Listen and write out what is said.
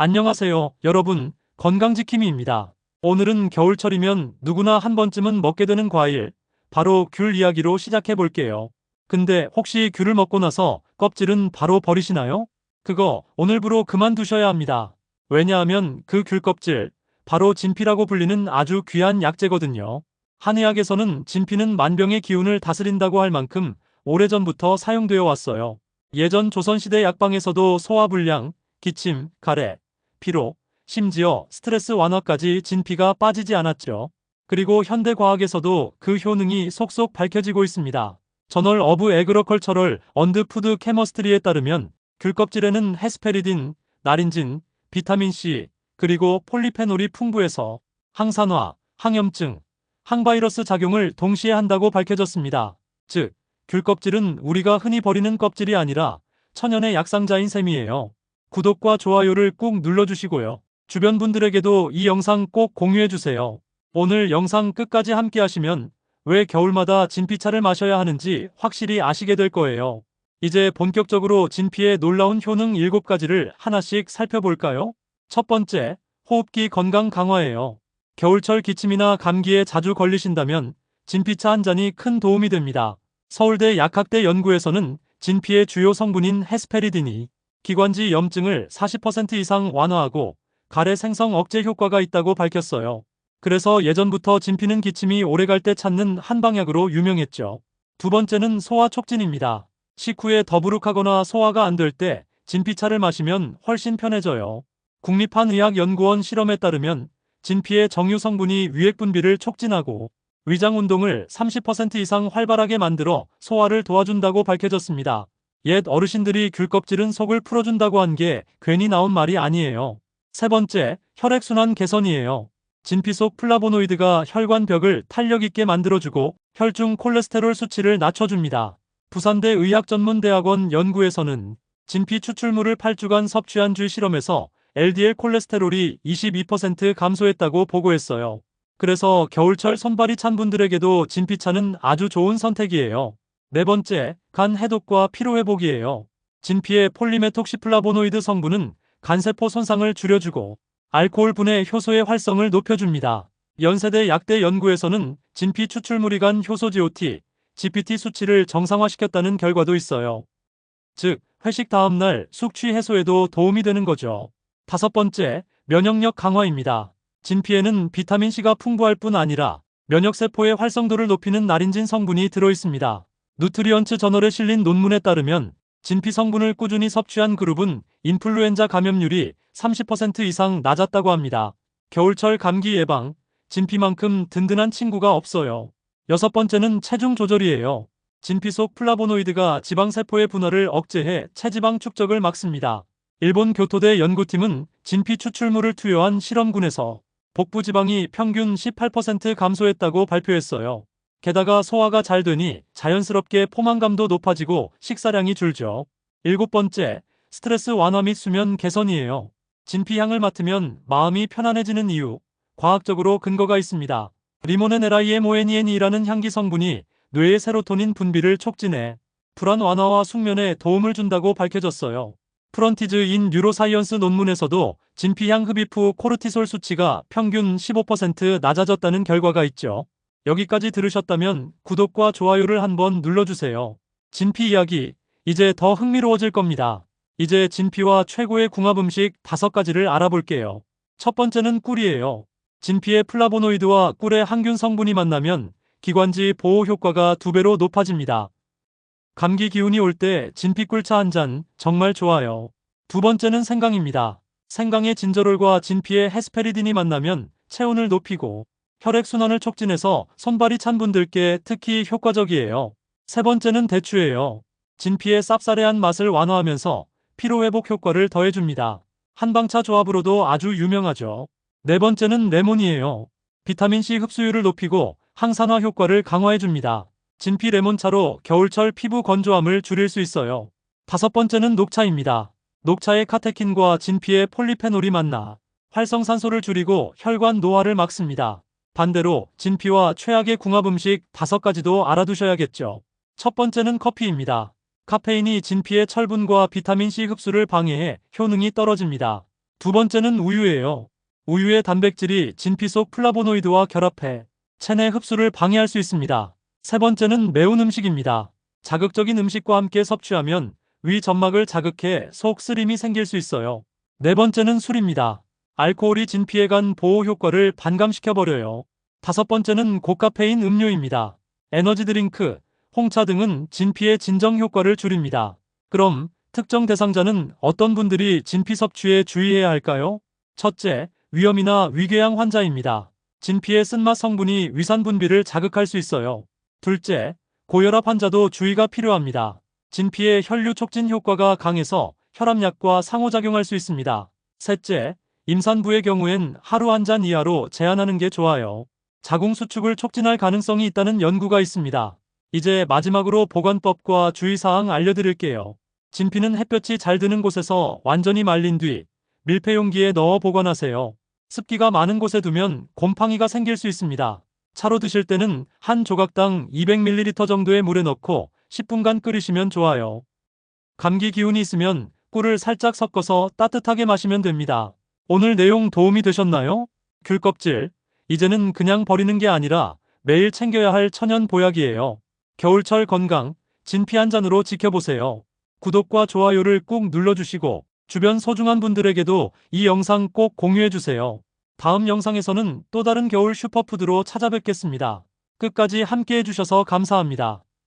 안녕하세요, 여러분. 건강지킴이입니다. 오늘은 겨울철이면 누구나 한 번쯤은 먹게 되는 과일, 바로 귤 이야기로 시작해 볼게요. 근데 혹시 귤을 먹고 나서 껍질은 바로 버리시나요? 그거 오늘부로 그만두셔야 합니다. 왜냐하면 그 귤 껍질, 바로 진피라고 불리는 아주 귀한 약재거든요. 한의학에서는 진피는 만병의 기운을 다스린다고 할 만큼 오래전부터 사용되어 왔어요. 예전 조선시대 약방에서도 소화불량, 기침, 가래, 피로, 심지어 스트레스 완화까지 진피가 빠지지 않았죠. 그리고 현대 과학에서도 그 효능이 속속 밝혀지고 있습니다. 저널 어브 에그로컬처럴 언드 푸드 케머스트리에 따르면 귤 껍질에는 헤스페리딘, 나린진, 비타민C, 그리고 폴리페놀이 풍부해서 항산화, 항염증, 항바이러스 작용을 동시에 한다고 밝혀졌습니다. 즉, 귤 껍질은 우리가 흔히 버리는 껍질이 아니라 천연의 약상자인 셈이에요. 구독과 좋아요를 꾹 눌러주시고요. 주변 분들에게도 이 영상 꼭 공유해주세요. 오늘 영상 끝까지 함께 하시면 왜 겨울마다 진피차를 마셔야 하는지 확실히 아시게 될 거예요. 이제 본격적으로 진피의 놀라운 효능 7가지를 하나씩 살펴볼까요? 첫 번째, 호흡기 건강 강화예요. 겨울철 기침이나 감기에 자주 걸리신다면 진피차 한 잔이 큰 도움이 됩니다. 서울대 약학대 연구에서는 진피의 주요 성분인 헤스페리딘이 기관지 염증을 40% 이상 완화하고 가래 생성 억제 효과가 있다고 밝혔어요. 그래서 예전부터 진피는 기침이 오래갈 때 찾는 한 방약으로 유명했죠. 두 번째는 소화 촉진입니다. 식후에 더부룩하거나 소화가 안 될 때 진피차를 마시면 훨씬 편해져요. 국립한의학연구원 실험에 따르면 진피의 정유 성분이 위액 분비를 촉진하고 위장 운동을 30% 이상 활발하게 만들어 소화를 도와준다고 밝혀졌습니다. 옛 어르신들이 귤 껍질은 속을 풀어준다고 한 게 괜히 나온 말이 아니에요. 세 번째, 혈액순환 개선이에요. 진피 속 플라보노이드가 혈관벽을 탄력 있게 만들어주고 혈중 콜레스테롤 수치를 낮춰줍니다. 부산대 의학전문대학원 연구에서는 진피 추출물을 8주간 섭취한 쥐 실험에서 LDL 콜레스테롤이 22% 감소했다고 보고했어요. 그래서 겨울철 손발이 찬 분들에게도 진피차는 아주 좋은 선택이에요. 네 번째, 간 해독과 피로회복이에요. 진피의 폴리메톡시플라보노이드 성분은 간세포 손상을 줄여주고 알코올 분해 효소의 활성을 높여줍니다. 연세대 약대 연구에서는 진피 추출물이 간 효소 GOT, GPT 수치를 정상화시켰다는 결과도 있어요. 즉, 회식 다음날 숙취 해소에도 도움이 되는 거죠. 다섯 번째, 면역력 강화입니다. 진피에는 비타민C가 풍부할 뿐 아니라 면역세포의 활성도를 높이는 나린진 성분이 들어있습니다. 누트리언츠 저널에 실린 논문에 따르면 진피 성분을 꾸준히 섭취한 그룹은 인플루엔자 감염률이 30% 이상 낮았다고 합니다. 겨울철 감기 예방, 진피만큼 든든한 친구가 없어요. 여섯 번째는 체중 조절이에요. 진피 속 플라보노이드가 지방세포의 분할을 억제해 체지방 축적을 막습니다. 일본 교토대 연구팀은 진피 추출물을 투여한 실험군에서 복부 지방이 평균 18% 감소했다고 발표했어요. 게다가 소화가 잘 되니 자연스럽게 포만감도 높아지고 식사량이 줄죠. 일곱 번째, 스트레스 완화 및 수면 개선이에요. 진피향을 맡으면 마음이 편안해지는 이유, 과학적으로 근거가 있습니다. 리모넨 LIMONEN이라는 향기 성분이 뇌의 세로토닌 분비를 촉진해 불안 완화와 숙면에 도움을 준다고 밝혀졌어요. 프런티즈 인 뉴로사이언스 논문에서도 진피향 흡입 후 코르티솔 수치가 평균 15% 낮아졌다는 결과가 있죠. 여기까지 들으셨다면 구독과 좋아요를 한번 눌러주세요. 진피 이야기, 이제 더 흥미로워질 겁니다. 이제 진피와 최고의 궁합 음식 5가지를 알아볼게요. 첫 번째는 꿀이에요. 진피의 플라보노이드와 꿀의 항균 성분이 만나면 기관지 보호 효과가 두 배로 높아집니다. 감기 기운이 올 때 진피꿀차 한 잔 정말 좋아요. 두 번째는 생강입니다. 생강의 진저롤과 진피의 헤스페리딘이 만나면 체온을 높이고 혈액순환을 촉진해서 손발이 찬 분들께 특히 효과적이에요. 세 번째는 대추예요. 진피의 쌉싸래한 맛을 완화하면서 피로회복 효과를 더해줍니다. 한방차 조합으로도 아주 유명하죠. 네 번째는 레몬이에요. 비타민C 흡수율을 높이고 항산화 효과를 강화해줍니다. 진피 레몬차로 겨울철 피부 건조함을 줄일 수 있어요. 다섯 번째는 녹차입니다. 녹차의 카테킨과 진피의 폴리페놀이 만나 활성산소를 줄이고 혈관 노화를 막습니다. 반대로 진피와 최악의 궁합 음식 다섯 가지도 알아두셔야겠죠. 첫 번째는 커피입니다. 카페인이 진피의 철분과 비타민C 흡수를 방해해 효능이 떨어집니다. 두 번째는 우유예요. 우유의 단백질이 진피 속 플라보노이드와 결합해 체내 흡수를 방해할 수 있습니다. 세 번째는 매운 음식입니다. 자극적인 음식과 함께 섭취하면 위 점막을 자극해 속 쓰림이 생길 수 있어요. 네 번째는 술입니다. 알코올이 진피에 간 보호 효과를 반감시켜버려요. 다섯 번째는 고카페인 음료입니다. 에너지 드링크, 홍차 등은 진피의 진정 효과를 줄입니다. 그럼 특정 대상자는 어떤 분들이 진피 섭취에 주의해야 할까요? 첫째, 위염이나 위궤양 환자입니다. 진피의 쓴맛 성분이 위산 분비를 자극할 수 있어요. 둘째, 고혈압 환자도 주의가 필요합니다. 진피의 혈류 촉진 효과가 강해서 혈압약과 상호작용할 수 있습니다. 셋째, 임산부의 경우엔 하루 한 잔 이하로 제한하는 게 좋아요. 자궁 수축을 촉진할 가능성이 있다는 연구가 있습니다. 이제 마지막으로 보관법과 주의사항 알려드릴게요. 진피는 햇볕이 잘 드는 곳에서 완전히 말린 뒤 밀폐 용기에 넣어 보관하세요. 습기가 많은 곳에 두면 곰팡이가 생길 수 있습니다. 차로 드실 때는 한 조각당 200ml 정도의 물에 넣고 10분간 끓이시면 좋아요. 감기 기운이 있으면 꿀을 살짝 섞어서 따뜻하게 마시면 됩니다. 오늘 내용 도움이 되셨나요? 귤 껍질. 이제는 그냥 버리는 게 아니라 매일 챙겨야 할 천연 보약이에요. 겨울철 건강, 진피 한 잔으로 지켜보세요. 구독과 좋아요를 꾹 눌러주시고 주변 소중한 분들에게도 이 영상 꼭 공유해주세요. 다음 영상에서는 또 다른 겨울 슈퍼푸드로 찾아뵙겠습니다. 끝까지 함께 해주셔서 감사합니다.